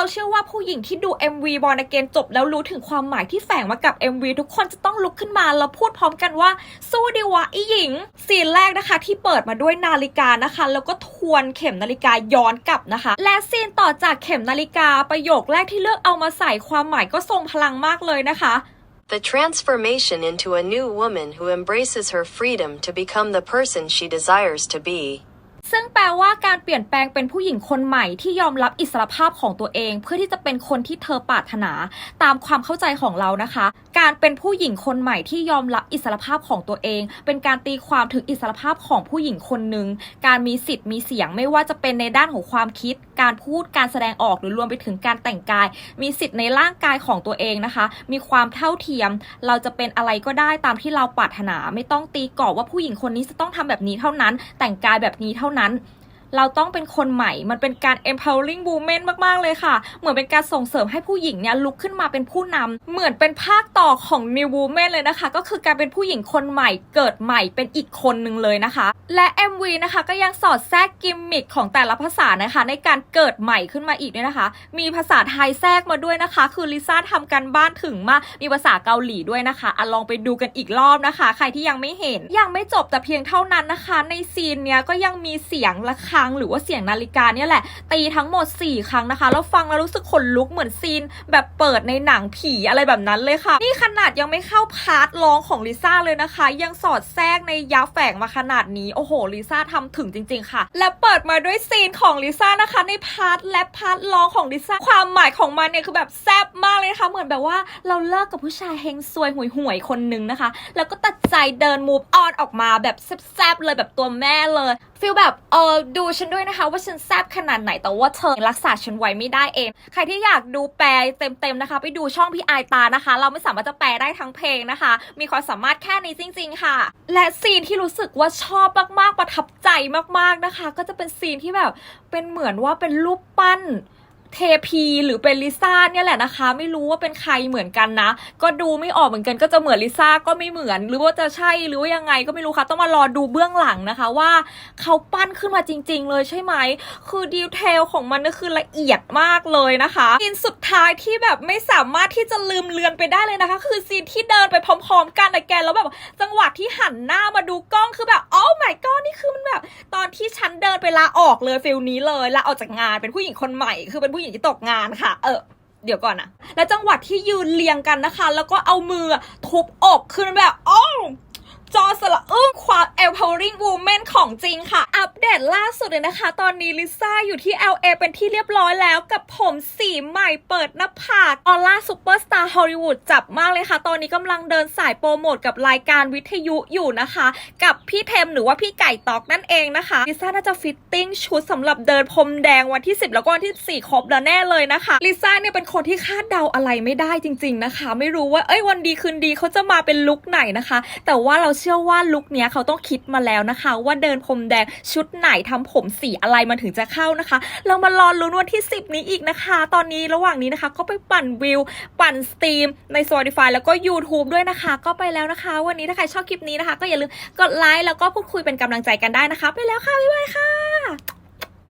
เราเชื่อว่าผู้หญิงที่ดู MV บอลเกนจบแล้วรู้ถึงความหมายที่แฝงมากับ MV ทุกคนจะต้องลุกขึ้นมาแล้วพูดพร้อมกันว่า สู้ดีวะอีหญิงซีนแรกนะคะ ที่เปิดมาด้วยนาฬิกานะคะ แล้วก็ทวนเข็มนาฬิกาย้อนกลับนะคะ และซีนต่อจากเข็มนาฬิกาประโยคแรกที่เลือกเอามาใส่ความหมายก็ทรงพลังมากเลยนะคะ The transformation into a new woman who embraces her freedom to become the person she desires to be. ซึ่งแปลว่าการเปลี่ยนแปลงเป็นผู้หญิงคนใหม่ที่ยอมรับอิสรภาพของตัวเอง เพื่อที่จะเป็นคนที่เธอปรารถนา ตามความเข้าใจของเรานะคะ การเป็นผู้หญิงคนใหม่ที่ยอมรับอิสรภาพของตัวเอง เป็นการตีความถึงอิสรภาพของผู้หญิงคนหนึ่งการมีสิทธิ์มีเสียงไม่ว่าจะเป็นในด้านของความคิด การพูดการแสดงออกหรือรวมไปถึงการแต่งกาย มีสิทธิ์ในร่างกายของตัวเองนะคะ มีความเท่าเทียม เราจะเป็นอะไรก็ได้ตามที่เราปรารถนา ไม่ต้องตีกรอบว่าผู้หญิงคนนี้จะต้องทำแบบนี้เท่านั้น แต่งกายแบบนี้เท่านั้น เราต้องเป็นคนใหม่ มันเป็นการ empowering woman มาก ๆ เลยค่ะ เหมือนเป็นการส่งเสริมให้ผู้หญิงเนี่ยลุกขึ้นมาเป็นผู้นำเหมือนเป็นภาคต่อของ new woman เลยนะคะ ก็คือการเป็นผู้หญิงคนใหม่ เกิดใหม่เป็นอีกคนหนึ่งเลยนะคะ และ MV นะคะก็ยังสอดแทรกกิมมิคของแต่ละภาษานะคะ ในการเกิดใหม่ขึ้นมาอีกด้วยนะคะ มีภาษาไทยแทรกมาด้วยนะคะ คือลิซ่าทำกันบ้านถึงมาก มีภาษาเกาหลีด้วยนะคะอะลองไปดูกันอีกรอบนะคะ ใครที่ยังไม่เห็น ยังไม่จบแต่เพียงเท่านั้นนะคะ ในซีนเนี้ยก็ยังมีเสียงระฆังหรือว่าเสียงนาฬิกาเนี่ยแหละ ตีทั้งหมด 4 ครั้งนะคะ แล้วฟังแล้วรู้สึกขนลุกเหมือนซีน แบบเปิดในหนังผีอะไรแบบนั้นเลยค่ะ นี่ขนาดยังไม่เข้าพาร์ทร้องของลิซ่าเลยนะคะ ยังสอดแทรกในยับแฝงมาขนาดนี้ โอ้โหลิซ่าทำถึงจริง ๆ ค่ะ และเปิดมาด้วยซีนของลิซ่านะคะในพาร์ทและพาร์ทร้องของลิซ่าความหมายของมันเนี่ยคือแบบแซ่บมากเลยนะคะ เหมือนแบบว่าเราเลิกกับผู้ชายเฮงซวยห่วยห่วยๆคนนึงนะคะ แล้วก็ตัดใจเดิน move on ออกมาแบบแซ่บๆเลยแบบตัวแม่เลยฟีลแบบเออดูฉันด้วยนะคะ ว่าฉันแซบขนาดไหนแต่ว่าเธอรักษาฉันไว้ไม่ได้เอง ใครที่อยากดูแปลเต็มๆนะคะ ไปดูช่องพี่ไอตานะคะ เราไม่สามารถจะแปลได้ทั้งเพลงนะคะ มีความสามารถแค่นี้จริง ๆ ค่ะ และซีนที่รู้สึกว่าชอบมากๆประทับใจมากๆนะคะ ก็จะเป็นซีนที่แบบเป็นเหมือนว่าเป็นรูปปั้น เทพีหรือเป็นลิซ่าเนี่ยแหละนะคะ ไม่รู้ว่าเป็นใครเหมือนกันนะ ก็ดูไม่ออกเหมือนกันก็จะเหมือนลิซ่าก็ไม่เหมือน หรือว่าจะใช่หรือว่ายังไงก็ไม่รู้ค่ะ ต้องมารอดูเบื้องหลังนะคะว่าเขาปั้นขึ้นมาจริง ๆ เลยใช่ไหม คือดีเทลของมันก็คือละเอียดมากเลยนะคะซีนสุดท้ายที่แบบไม่สามารถที่จะลืมเลือนไปได้เลยนะคะ คือซีนที่เดินไปพร้อม ๆ กันนะแกแล้วแบบจังหวะที่หันหน้ามาดูกล้องคือแบบโอ้ my god นี่คือมันแบบ ที่ฉันเดินไปลาออกเลยฟิลนี้เลยลาออกจากงานเป็นผู้หญิงคนใหม่ คือเป็นผู้หญิงที่ตกงานค่ะ เออเดี๋ยวก่อนนะ แล้วจังหวัดที่ยืนเรียงกันนะคะ แล้วก็เอามือทุบอกคือมันแบบโอ้ จอสละอึ้งความ empowering woman ของจริงค่ะ อัปเดตล่าสุดเลยนะคะ ตอนนี้ลิซ่าอยู่ที่ LA เป็นที่เรียบร้อยแล้วกับผมสีใหม่เปิดหน้าผากออร่าซูเปอร์สตาร์ฮอลลีวูดจับมากเลยค่ะ ตอนนี้กำลังเดินสายโปรโมทกับรายการวิทยุอยู่นะคะ กับพี่เทมหรือว่าพี่ไก่ตอกนั่นเองนะคะ ลิซ่าน่าจะฟิตติ้งชุดสำหรับเดินพรมแดงวันที่ 10 แล้วก็วันที่ 4 ครบแล้วแน่เลยนะคะ ลิซ่าเนี่ยเป็นคนที่คาดเดาอะไรไม่ได้จริง ๆนะคะ ไม่รู้ว่าเอ้ยวันดีคืนดีเขาจะมาเป็นลุคไหนนะคะ แต่ว่าเราเชื่อว่าลุคเนี้ยเขาต้องคิดมาแล้วนะคะ ว่าเดินพรมแดงชุดไหนทำผมสีอะไรมันถึงจะเข้านะคะ เรามารอลุ้นวันที่ 10 นี้อีกนะคะ ตอนนี้ระหว่างนี้นะคะ ก็ไปปั่นวิว ปั่นสตรีมใน Spotify แล้วก็ YouTube ด้วยนะคะ ก็ไปแล้วนะคะ วันนี้ถ้าใครชอบคลิปนี้นะคะ ก็อย่าลืมกดไลค์แล้วก็พูดคุยเป็นกำลังใจกันได้นะคะ ไปแล้วค่ะบ๊ายบายค่ะ